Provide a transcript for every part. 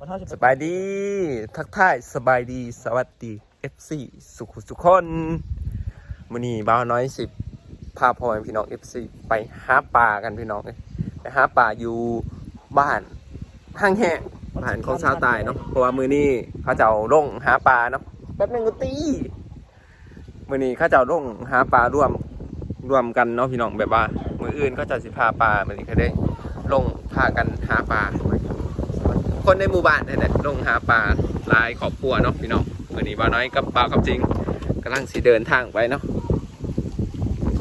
วันเท่าสิบสบายดี ทักทายสบายดี สวัสดี FC สุขุสุขคนมื้อนี้บ่าวน้อยสิบพาพ่อแม่พี่น้อง FC ไปหาปลากันพี่น้องเอ้ยไปหาปลาอยู่บ้านห้างแห้งบ้านของชาวใตายเนาะเพราะว่ามื้อนี้เขาจะเอาลงหาปลาเนาะแป๊บนึงก็ตีมื้อนี้เขาจะเอาลงหาปลาร่วมรวมกันเนาะพี่น้องแบบว่า มื้ออื่นก็จะสิพาปลามื้อนี้ก็ได้ลงพากันหาปลา คนในหมู่บ้านนี่นแหละลงหาปลาหลายขอบครัวเนาะพี่น้องวันนี้บ่าวน้อยกับปลากับจริงกำลังสิเดินทางไปเนาะ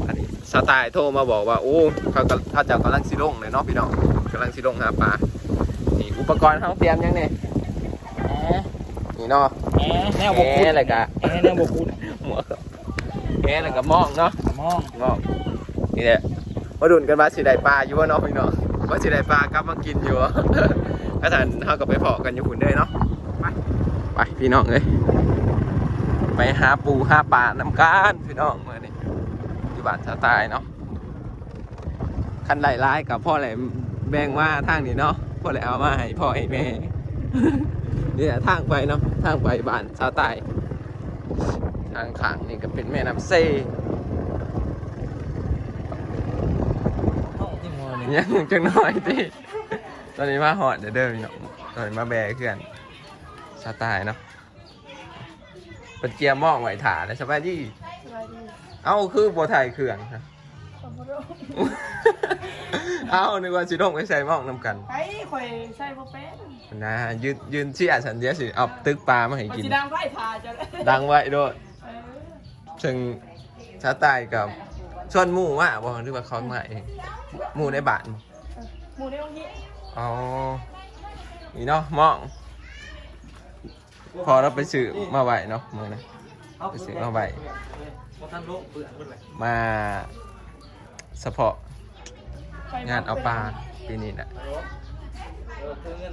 อันนี้สไตล์โทรมาบอกว่าโอ้เขาก็เขาจะกำลังสิลงเลยเนาะพี่น้องกำลังสิลงหาปลานี่อุปกรณ์เขาเตรียมยังเนี่ยแหมนี่เนาะแหมแนวบกแหคุณอะไรกะแหมแนวบกคุณหมวกแหอะไรกะมองเนาะมองมองนี่แหละมาดุนกันว่าสิได้ปลาอยู่วะเนาะพี่น้องว่าสิได้ปลากลับมากินอยู่วะ ถ้าท่านเขาก็ไปเพาะกันอยู่หุ่นเลยเนาะไปพี่น้องเลยไปหาปูหาปลานำกันพี่น้องเมื่อนี้อยู่บ้านชาวใตายเนาะคันไหลร้ายกับพ่อไหลแบ่งว่าทางนี้เนาะพ่อไหลเอามาให้พ่อให้แม่นี่แหละทางไปเนาะทางไปบ้านชาวใตายทางข้างนี่ก็เป็นแม่น้ำเซห้องที่มัวนี่ยังจังน้อยที่ ตอนนี้มาหอดเด้อเด้อพี่น้องตอนนี้มาแบกเพื่อนชาวใตายเนาะเป็นเกียร์มองไหวถ่าเลยสบายดีสบายดีเอ้าคือบัวไทยเครื่องครับขอบคุณเอ้านึกว่าสิลงไปใส่หมองนำกันไอ้ข่อยใส่บ่เป็นนะยืนยืนเชี่ยฉันเดียวสิเอาตึกปลามาให้มันกินสิดังไฟพาจะเลยดังไว้ด้วยเออซึ่งชาตายกับชวนหมู่ว่าบอกหรือว่าเขามาเองหมู่ในบ้านบ่หมูในโรงเรียน อ๋อนี่เนาะหมองพอเราไปซื้อมาไหวเนาะมือนะไปซื้อมาไว้พอท่านโลกเปลือกเลยมาเฉพาะไฟงานเอาปลาปีนี้นะ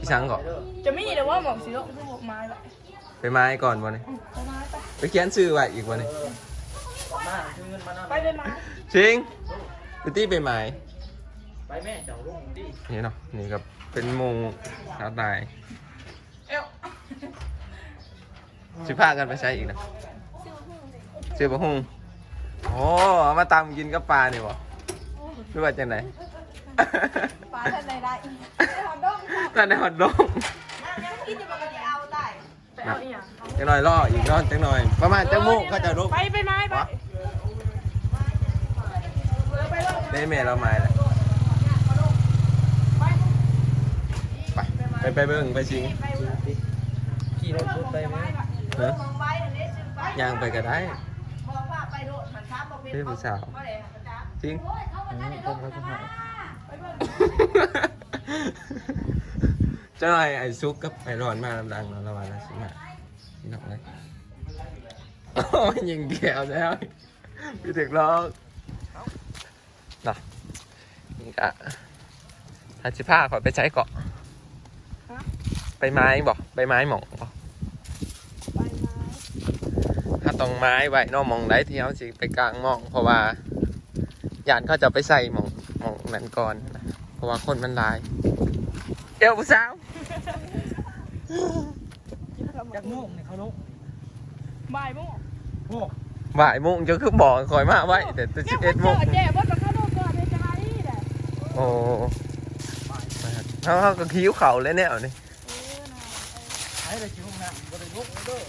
พี่ช้างก่อนจะมีแต่ว่าหมอกสีโลกคือพวกไม้แบบไปไม้ก่อนวันนี้ไปไม้ไปไปเขียนซื้อไว้อีกวันนี้มาคือเงินมานั่นไปเลยไม้จริงไปตี้ไปไม้ ไปแม่เจ้าลงดินี่เนาะนี่ก็เป็นหมูชาวตายเอวสิพากันไปใช้อีกนะซื้อปลาหุ่งโอ้เอามาตำกินกับปลาเนี่ยวะหรือว่าจังไหนปลาท่านใดได้หอดด้งตอนในหอดดงยังกินอยู่ปกติเอาได้ไปเอาอีหยังจังหน่อยล่ออีกรอบจังหน่อย ประมาณจังโมงก็จะลุกไปไปไม้ไปไปเลยได้เมเราไม้เลย ไปไปเบิ่งไปชิงขี่รถรถไปไหมเนอะย่างไปก็ได้พี่ผู้สาวจริงอืมคนเขาจะหาเจ้าหน่อยไอ้ซุกกับไอ้ร้อนมาลำดังเนาะระหว่างนั้นสิมาพี่น้องเลยโอ้ยยิงเกี่ยวแล้วพี่ถึกร้องนะนี่กะถ้าสิผ้าขอไปใช้เกาะ ไปไม้บอกไปไม้หมองบ่ไปไม้ถ้าต้องไม้ไว้เนอกมองได้ที่เขาสิไปกลางหมอง เพราะว่าญาติเขาจะไปใส่หมองหมองนั้นก่อนนะเพราะว่าคนมันหลาย เอวผู้สาวจากโมงเนี่ยเขาลงบ่ายโมงโอ้บ่ายโมงจะคือบอกคอยมาไว้แต่แต่สิบเอ็ดโมงเจ๊ว่าจะเข้าโลกก่อนในใจแหละโอ้เขาเขาก็คิ้วเข่าเลยเนี่ยนี่ใช้ เลยชิวนะก็เลยลกเด้อ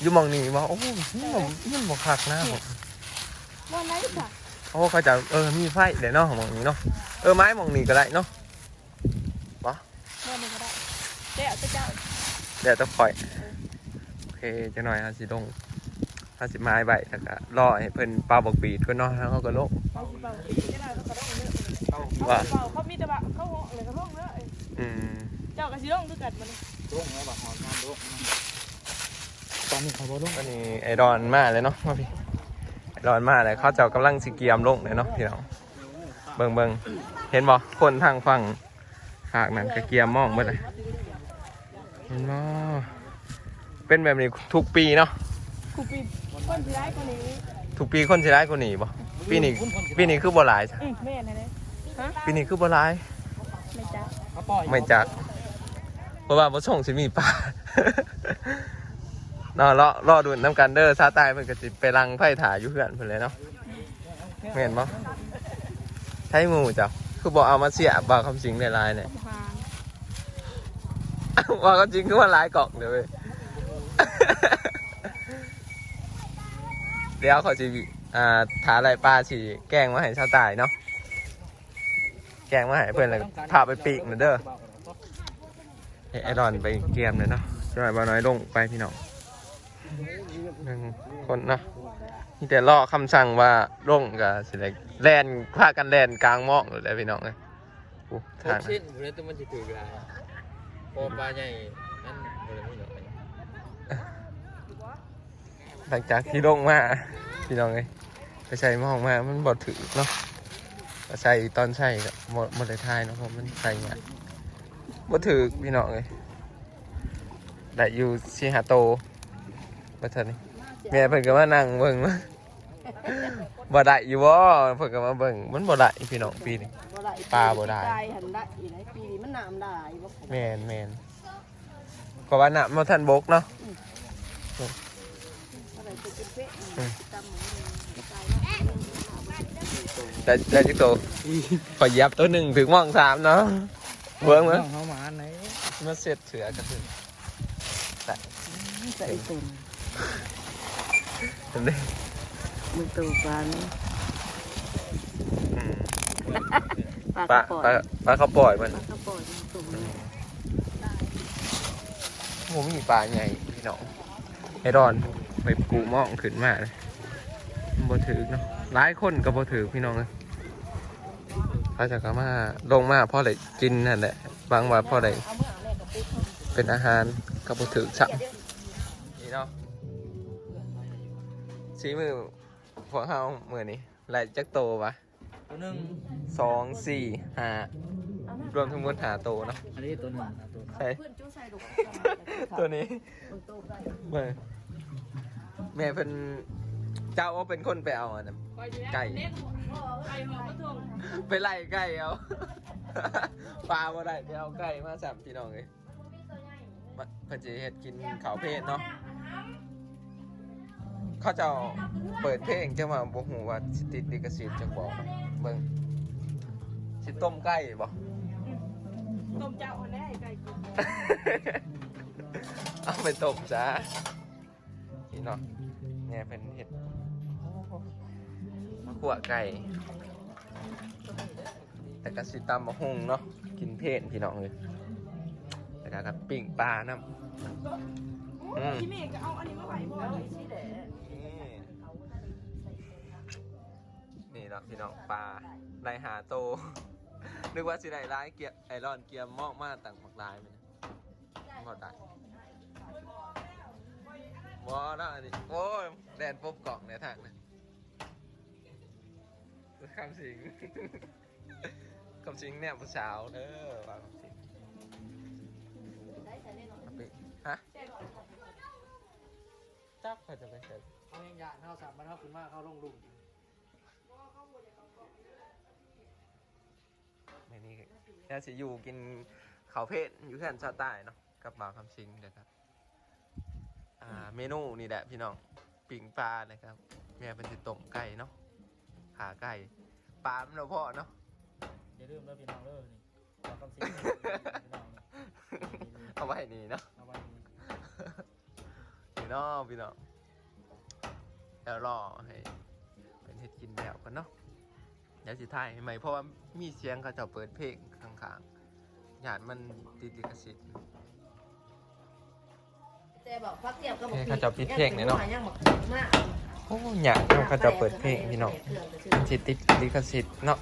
อยู่หมองนี้ว่าโอ้ยมันบ่มันบอกคักหน้าผมวันไหนจ้ะโอ้เขาจะเออมีไฟเดี๋ยวเนาะหมองนี้เนาะเออไม้หมองนี้ก็ได้เนาะวันนี้ก็ได้เจ๊เอาเจ้าเดี๋ยวต้องคอยโอเคจะหน่อยฮะสิลงฮะสิไม้ใบแล้วก็รอให้เพิ่นปลาบอกปีดเพิ่นเนาะแล้วเขาก็ลงเขาเบาปีก็ได้เขาก็ต้องเยอะเอาเขาว่าเบาเขามีแต่ว่าเขาห้องเลยเขาห้องเลยอืมเจ้ากระชิลงคือกันมันล งแล้วแบบหอมน้ำลงตอนนี้เขาบ่ลงอันนี้ไอรอนมาเลยเนาะมาพี่ไอรอนมาเลยเขาเจ้ากำลังสิเกียมลงเลยเนาะพี่น้องเบิ่งเบิ่งเห็นบ่คนทางฝั่งหากนั้นก็เกียมมองหมดเลยเห็นบ่เป็นแบบนี้ทุกปีเนาะกูปีคนที่ร้ายคนนี้ทุกปีคนสิร้ายกว่านี้บ่ปีนี้ปีนี้คือบ่หลายจ้ะอืมไม่เห็นอะไรฮะปีนี้คือบ่หลายไม่จ้าเขาปล่อยไม่จัก ราะว่าบ่ส่งสิมีปลาเนาะรอรอดูน้ำกันเด้อซาตายมันก็สิไปรังไผ่ถาอยู่เพื่อนเพิ่นเลยเนาะแม่นบ่ใช้หมูจ้ะคือบอกเอามาเสียบ่าคำสิงในลายเนี่ยว่าก็จริงคือว่าลายกล่องเดี๋ยวเว้ยเดี๋ยวเขาสิอ่าถาอะไรป้าสิแกงมาให้ชาวตายเนาะแกงมาให้เพื่อนเลยพาไปปีกหน่อยเด้อ ให้ไอรอนไปเกมเลยเนาะจะหน่อยบ่าวน้อยลงไปพี่น้องหนึ่งคนเนาะนี่แต่รอคำสั่งว่าลงกับสิเลยแลนพากันแลนกลางหมอกเลยพี่น้องเลยโอ้หทางกนะเส้นผมเลยต้องมันจะถือเวลาพอปลาใหญ่นั่นบ่ได้ไม่เหลือหลังจากที่ลงมาพี่น้องเลยไปใส่หมองมามันบดถือเนาะก็ใส่ตอนใส่กับหมดหมดเลยทายเนาะเพราะมันใส่เนี่ย บดถือพี่น้องเลยได้อยู่ซีฮาโตบัดเทอนี่แม่เพิ่นก็มานั่งเบิ่งว่าบ่ได้อยู่บ่เพิ่นก็มาเบิ่งมันบ่ได้พี่น้องปีนี้ ปลาบ่ได้ได้หันได้อีไหนปีนี้มันน้ำได้บ่แมนแมนเพราะว่าน่ะมาทันบกเนาะอะไรจะเป็นเป๊ะอืมจำหมือใจได้ได้จิกโตขอเหยับตัวหนึ่งถึงหมองสามเนาะ เบิ่งมั้ยเขามาไหนมาเสร็จเสือกันถึงใส่ตุ่มเห็นดิมือตูปลานี่อืมปลาปลากระป๋อปลายปลาเขาปล่อยมันปลากระป๋อยตุ่มผมมีปลาใหญ่พี่น้องไอรอนไปปูหมองขึ้นมาเลยบ่ถือเนาะหลายคนก็บ่ถือพี่น้องเลย เขาจะก็มาลงมาพ่อได้กินนั่นแหละบางว่าพ่อได้เอาเมื่อแรกกับปุ๊บเป็นอาหารก็บ่ถือสักนี่เนาะสีมือพวกเฮามือนี้ไหลจักโตวะตัวหนึ่งสองสี่ห้ารวมทั้งหมดหาโตเนาะอันนี้ตัวหนึ่งตัวใช่เพื่อนจู้ใส่ลูกตัวนี้มือตูได้เบิ่งแม่เป็นเจ้าว่าเป็นคนไปเอาอันนั้น ไก่ไปไล่ไก่เอาปลาบ่ได้ไปเอาไก่มาสับพี่น้องเลยมาเพื่อจะเฮ็ดกินข้าวเพศเนาะเขาจะเปิดเพลงจังว่าบ่ฮู้ว่าสิติดลิขสิทธิ์จังบ่เบิ่งสิต้มไก่บ่ต้มเจ้าแน่ไก่กินเอาไปตบจ้านี่เนาะเนี่ยเป็นเห็ดมะ ขั่วไก่แต่ก็สิตำมะฮุงเนาะกินเพนพี่น้องเลยแต่ก็กับปิ้งปลาน้ำอืมพี่เมย์ก็เอาอันนี้มาไหวบ่เลยสิแหละนี่นี่เนาะพี่น้องปลาไล่หาโต นึกว่าสิได้ร้ายเกียร์ไอรอนเกียร์มอกมาต่างหมักลายมันหมดได้บอนะอันนี้โอ้ยแดนปุ๊บกล่องในทางนะ คำสิงคำสิงเนี่ยผู้สาวเด้อว่าคำสิงเอาไปฮะจับเขาจะไปเสร็จเขาเองยาเท่าสามมันเท่าคุณมากเขาลงลุงในนี้น่าสิอยู่กินเขาวเพศอยู่แค่นชาติใต้เนาะกับบ่าวคำสิงเด้อครับอ่าเมนูนี่แหละพี่น้องปิ่งปลานะครับ แม่เป็นสิต้มไก่เนาะ ขาไก่ปลามันเราพอเนาะอย่าลืมแล้วพี่น้องเลิกนี่เราต้องซีพี่น้องเอาไว้นี่เนาะเอาไว้นี่พี่น้องพี่น้องแล้วรอให้เป็นเฮ็ดกินแล้วกันเนาะเดี๋ยวสิถ่ายให้ใหม่เพราะว่ามีเสียงเขาเจะเปิดเพลงข้างๆหยาดมันติดลิขสิทธิ์ แต่บอกพักเทียบก็บอกเฮ้ยเขาจะปิดเพลงเนี่ยเนาะ ยังบอกมากโอ้หยาดเขาเจะเปิดเพลงพี่น้องมันสิติดลิขสิทธิ์เนาะ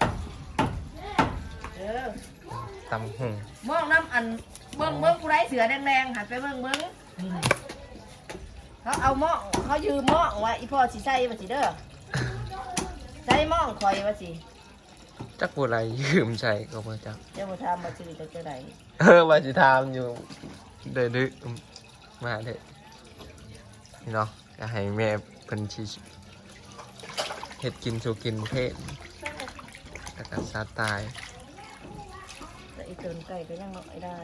เออตำหงมองน้ำอันเบิ้งเบิ้งผู้ไรเสือแดงๆหันไปเบิ้งเบิ้งเขาเอาหม้องเขายืมหม้องว่าอีพ่อสิใส่ว่าสิเด้อใส่หม้องคอยว่าสิจักบัวไรยืมใส่ก็บ่จักเดี๋ยวมาทำมาจืดจะเจอไหนเออว่าสิทามอยู่เดือดึ มาเด้อนี่เนาะก็ให้แม่เพิ่นสิเฮ็ดกินสู่กินเพศแล้วก็ซาตายแต่อีเตินไก่ก็ยังน้อยได้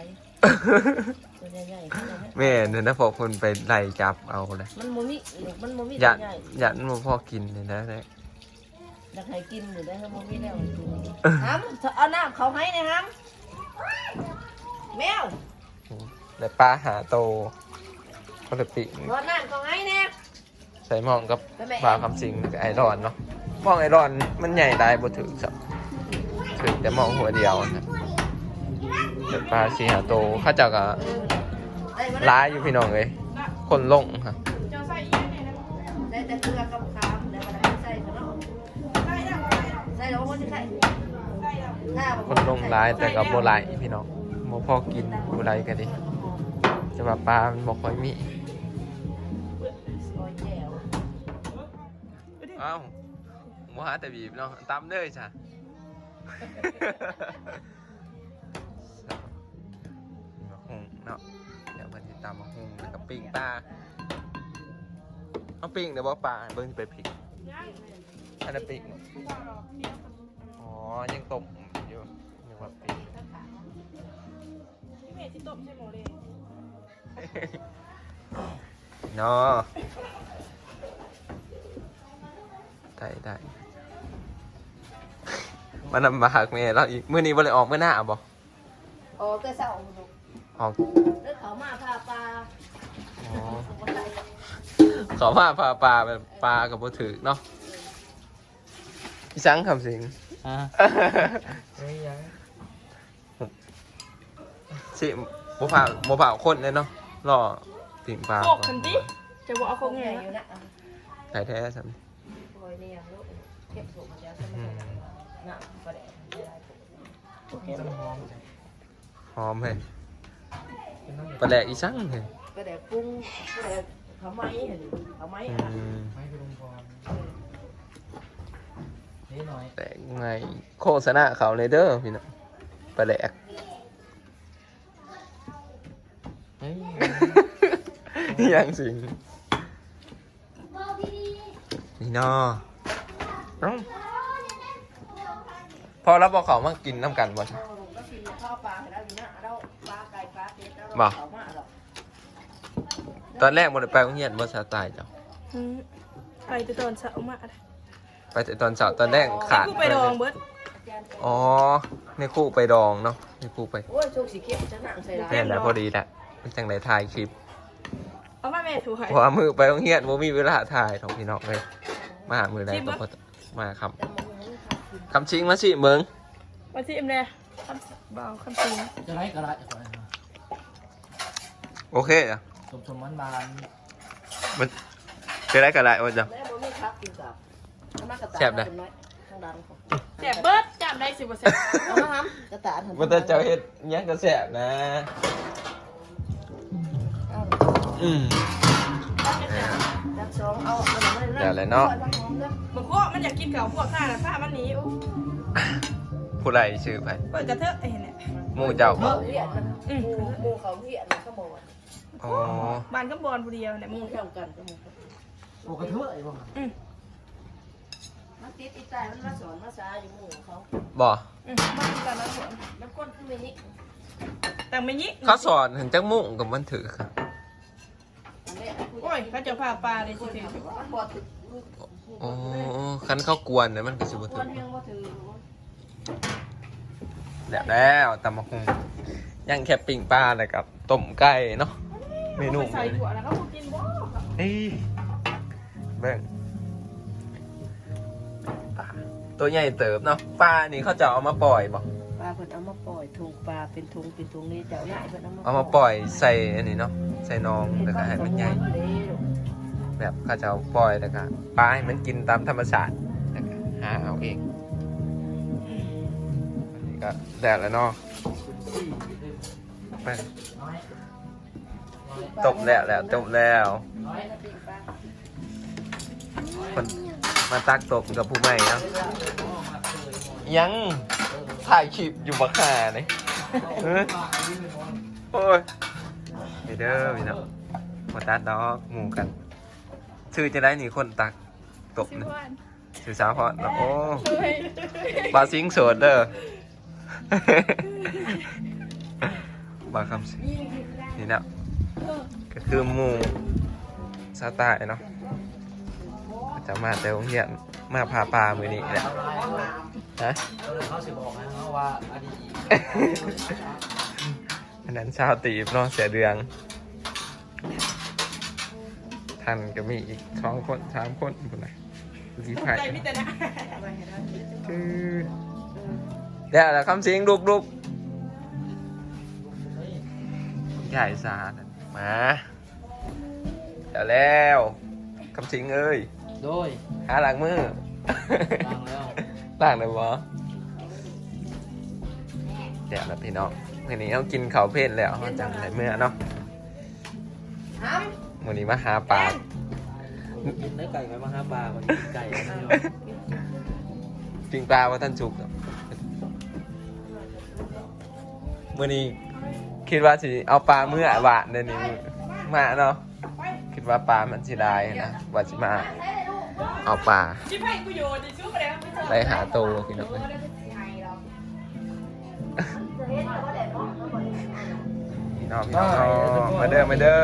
ตัวใหญ่ๆขนาดนั้นแม่เนี่ยนะพอคนไปไล่จับเอาเลยมันบ่มีมันบ่มียัตัวนใหญ่ยันมาพ่อกินเลยนะเนี่ยอยากให้กินอยู่ได้ครับบ่มีแล้วให้กินห้ำเอาน้ำเขาให้นะห้ำแมว แต่ปลาหาโต ปกติรดน้ำเขาให้แน่ใส่หมองกับปลาคำสิงกับไอรอนเนาะหมองไอรอนมันใหญ่ได้บ่ถึงสับถึงแต่หมองหัวเดียวนะแต่ปลาสีหาโตเข้าเจาก็ได้บ่ร้ายอยู่พี่น้องเลยคนลงค่ะได้แต่เกลือกับขามได้บ่ได้ใส่เนาะใส่แล้วใส่แล้วบ่สิใส่ถ้าบ่คนลงร้ายแต่กับโบไหลายพี่น้องโมพอกินโบไหลกันดิจะว่าปลามันบ่ค่อยมี อ้าหมูหาแต่บีบเนาะตามเลยจ้ะมาหุงเนาะเดี๋ยวมันจะตามมาหุงแล้วกับปิ้งปลาเอาปิ้งเดี๋ยวบอกปลาเบิ้งสิไปพริกอันนั้นปิ้งอ๋อยังต้มอยู่ยังว่าปิ้งพี่เมย์ที่ตบใช่ไหมเลยเนาะ ได้ได้ มันนำมาหักแม่แล้วอีกมื้อนี้บ่เลยออกมื้อหน้าบ่โอ้แต่เช้าลูกออกแล้วเขามาพาปลาอ๋อบ่ได้เขาว่าปลาปลาแบบปลากับบ่ถือเนาะพี่สังคำสิงอ่าเฮ้ยยังสิบ่ผ่าบ่ผ่าคนเลยเนาะรอปิ่งปลาโคกคันดิจะบอกเอาโคคกงไงใหญ่อยู่นะไข่แท้สัม โอ้ยเนี่ยลูกเก็บถูกมาแล้วใช่ไหมน่ะบ่ได้จะหอมจังหอมเลยปลาแดกอีสังเลยก็ได้ปรุงก็ได้เขาไม้เห็นเขาไม้อือะมไม่คือลุงพรนี่หน่อยแดกไงโฆษณาเขาเลยเด้อพี่น้องปลาแดกเฮ้ยยังสิงนี่ เนาะเอ้าพอแล้วบอกเขามากินน้ำกันบ่เอาลูกก็กินข้าวปลาให้แล้วอยู่นะเราปลาไก่ปลาเป็ดแล้วบ่เราเขามาหรอกตอนแรกมันไปโรงเรียนบ่สตายเจ้าอืมไปแต่ตอนเช้ามาไปแต่ตอนเช้าตอนแรกขาดกูไปดองเบิร์ดอ๋อในคู่ไปดองเนาะในคู่ไปโอ้ยโชคสีเขียวจะนั่งใส่ร้านแน่นแล้วพอดีแหละเป็นจังไดถ่ายคลิปเอามาแม่ถูกหายเพราะว่ามือไปโรงเรียนบ่มีเวลาถ่ายของพี่น้องเลย มาหามือใดจริงก็ปะบ่มาครับแต่มึงมึงขับกินคำชิงมาสิเมืองมาที่เอ็มเลยคำเบาคำจริงจะไล่กระไรจะก่อนนะโอเคอะสมสมมันบานมันจะได้กันไรวะจ๊ะแล้วมึงไม่ขับกินกับเอามากระตาแซ่บนะเป็นน้อยข้างดังของแสบเบิร์ดจำได้สิบเปอร์เซ็นต์เอามาทำกระตามันจะเจ้าเฮ็ดอิหยังก็แซ่บนะเอาอืม ดักสองเอาเอามาเลยเดี๋ยวเลยเนาะ บางพวกมันอยากกินเก่าพวกข้าน่ะผ้ามันหนีอู้ผู้ใดชื่อไปเปิดกระเทอะไอ้เห็นเนี่ยหมู่เจ้าเขาบ่เรียนนะหมูหมูเขาเรียนนะเขาบอกว่าอ๋อบ้านก็บอลผู้เดียวเนี่ยหมึมูงเท่ากันกับหมูโอ้กระเทอะไอ้บ้างอืมมันติดอีตายมันมาสอนภาษาอยู่หมู่เขาบ่อืมบ้านกันแล้วสวนมันก้นขึ้นไปนี่แต่ไม่ยิเขาสอนถึงจักมุ่งกับมันถือค่ะอันนี้ โอ้ยเขาจะพาปลาเลยสิเถอะมันบ่ถืออ๋อคันเขากวนเนี่ยมันก็สิบ่ถืวอรเพียงแล้วแล้วตำมะฮุงยังแค่ปิ้งปลาเลยกับต้มไก่เนาะเมนูใส่หัวแล้วเขาบอกกินบ่เฮ้ยเบิ่งตัวใหญ่เติบเนาะปลานี่เขาจะเอามาปล่อยบ่ปลา เพิ่นเอามาปล่อยถุงปลาเป็นถุงเป็นถุงนี่เจ้าใหญ่เพิ่นเอามาเอามาปล่อยใส่อันนี้เนาะใส่นองแล้วก็ให้มันใหญ่แบบเขาจะเอาปล่อยแล้วก็ปลาให้มันกินตามธรรมชาติแล้วก็หาเอาเองอันนี้ก็แดดแล้วเนาะไปน้อยน้อยตบแล้วแล้วตบแล้วน้อยคนมาตักตบกับผู้ใหม่เนาะพ่อมาเคยยัง ถ่ายคลิปอยู่บักหาเลยเออปากนี่เป็นวันโอ้ยเดี๋ยวเด้อพี่น้องมาตัดดอกหมู่กันชื่อจะได้หนีคนตักตบสินะวันชื่อสาวพอดเนาะโอ้เฮ้ยบาซิงโสดเด้อบางคำสินี่นะก็คือหมูสไตล์เนาะก็จะมาแต่โรงเรียนมาพาปลามือนี้แหละ ฮะเขาสิบอกนะว่าอดีตอันนั้นชาวตีบเนาะเสียเดืองท่านก็มีอีกสองคนสามคนคนไหนดีไผ่ใจมิแต่นะคือเดี๋ยวละคำเสียงลุกลุกใหญ่สาดมาเดี๋ยวแล้วคำสิงเอ้ย โดยหาหลังมือฟังแล้ว ต่างเลยวะเดี๋ยวละพี่น้องวันนี้ต้องกินข้าวเพลนแล้วเขาจังไรเมื่อเนาะห้ามวันนี้มาหาปลากินได้ไก่ไหมมาหาปลามันไก่ปิงปลาว่าท่านสุกครับวันนี้คิดว่าสิเอาปลาเมื่อหวานเดี๋ยวนี้มาเนาะคิดว่าปลามันสิได้นะว่าสิมา เอาปลาชิบให้กูโยนดิชูไปแล้วไม่ใช่ไปหาโตพี่น้องเลยพี่น้องพี่น้องมาเด้อมาเด้อ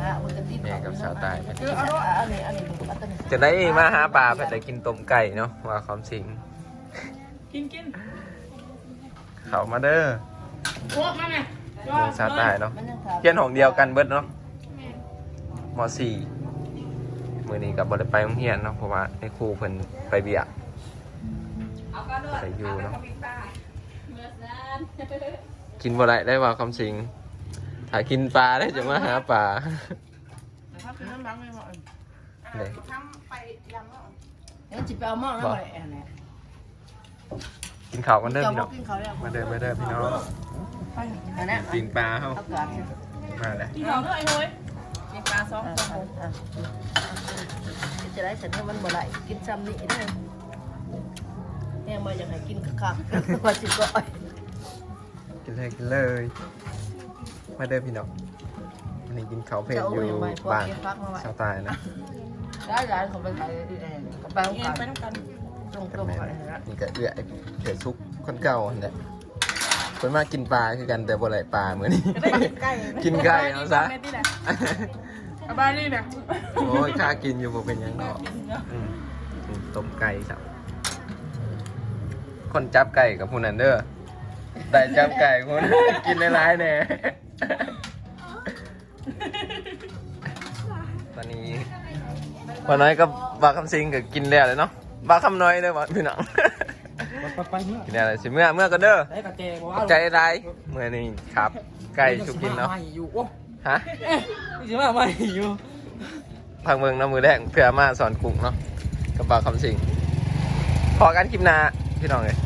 อะมันจะติดแม่กับสาวตายไปคือเอาอันนี้อันนี้อันนี้จะได้มาหาปลาเพื่อจะกินต้มไก่เนาะว่าความสิงกินกินเขามาเด้อพวกมาไงหมูสาวตายเนาะมันยังขาดเพี้ยนของเดียวกันเบิดเนาะมสี่ มือนี้กับบริไปโรงเรียนเนาะเพราะว่าในครูเพิ่นไปเบียกไปอยู่เนาะกินบ่ได้ได้ว่าคำสิงถ้ากินปลาได้จะมาหาปลาถ้าคือน้ำล้างไม่เหมาะเลยทำไปยำแล้วเดี๋ยวจิไปเอาหม้อแล้วไปอันนี้กินข้าวกันเด้อเจ้าพี่บน้ออกงกินเขาแล้วมาเด้อมาเด้อพี่น้องอันนี้กินปลาเฮาเอากาศมาแล้วกินของด้วยเฮ้ยกินปลา สองอะตัวอะอะจะได้ฉันให้มันบ่ได้กินซ้ำนี่ได้แม่มาอยากให้กินคักๆว่าสิก็อ้อยกินเลยกินเลย มาเด้อพี่น้องวันนี้กินข้าวเพลนจะเอาอยู่ไว้พวกบ้านเก็บฟักมาไว้ชาวใตายนะได้ร้านเขาไปขายเองกับไปเอ็ขานไปยน้ำกันตรงกันตรงแม่ก่อนนะนะนี่ก็เอื้อเกิดซุกคนเก่าอันแหละคนมากินปลาคือกันแต่บ่ไหลปลาเหมือนนี้ก็ได้กินไก่กินไก่เอาซะ ที่ไหนอาบานี่เนี่ยโอ้ยข้ากินอยู่บ่เป็นหยังเนาะอืมอืมต้มไก่สับคนจับไก่กับผู้นั้นเด้อได้จับไก่คน กินหลายๆแน่ตอนนี้วันน้อยก็บาคำซิงก็กินแล้วเลยเนาะบาคำน้อยเด้อบ่พี่น้องไปไปเมื่อกินอะไรสิเมื่อเมื่อก็เด้อได้กระเจบอกขว่าอบใจไรเมื่อนี้ครับ ไก่สุกินเนาะ ไม่อยู่โอ้ ฮะไม่ใช่ว่าไม่อยู่พังเมืองน้ำมือแรกเพื่อมาสอนกุ้งเนาะกระเป๋าคำสิงพอกันคลิปหนาพี่น้องเลย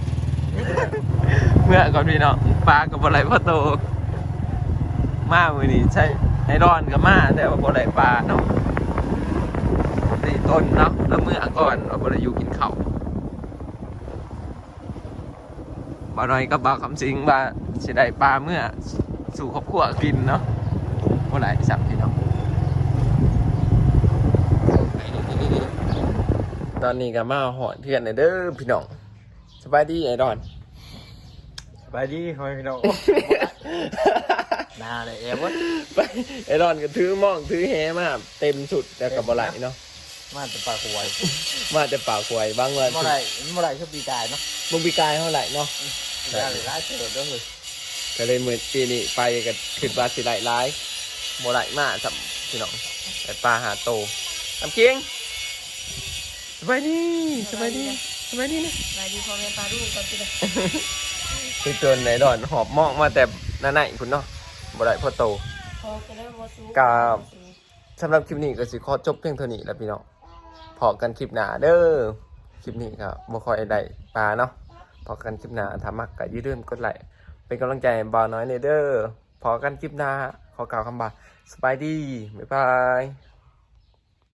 เมื่อก่อนพี่น้องปลากับบอะไรพ่อโตมามือนี้ใช่ไอรอนกับมาแต่ว่าบอะไรปลาเนาะนี่ต้นเนาะแล้วเมื่อก่อนเราบริยูกินข้าวบ่าน้อยก็บ่าวคำสิงว่าสิได้ปลาเมื่อสู่ครอบครัวกินเนาะ บ่ไหลสับพี่น้องตอนนี้ก็มาหอดเพื่อนเลยเด้อพี่น้องสบายดีไอ้ดอนสบายดีคอยพี่น้องนาเลยเอวไปไอ้ดอนก็ถือหมองถือแฮมาเต็มสุดแต่กับบไหลเนาะมาแต่ปลาหวยมาแต่ป่าควายบางวันเมื่อไรเมื่อไรชอบปีกายเนาะมึงปีกายเท่าไหร่เนาะได้เลยร้ายเถิดด้วยเลยก็เลยเหมือนปีนี้ไปกับขึ้นบาสิไหลร้าย โมไหลมากสับพี่น้องแต่ปลาหาโตทำเคียงสบายดีสบายดีสบายดีนะนายดีพอเรียนปลาดูก่อนสิเลยไปจนไหนดอนหอบหมอกมาแต่นั่นไหนคุณเนาะบ่ได้พ่อโตพอจะได้บ่สู้กับสำหรับคลิปนี้ก็สิขอจบเพียงเท่านี้แล้วพี่น้องพอกันคลิปหน้าเด้อคลิปนี้ก็บ่ค่อยได้ปลาเนาะพอกันคลิปหน้าถ้ามักก็อย่าลืมกดไลค์เป็นกำลังใจให้บ่าวน้อยในเด้อพอกันคลิปหน้า ขอกล่าวคำว่าสบายดี บ๊ายบาย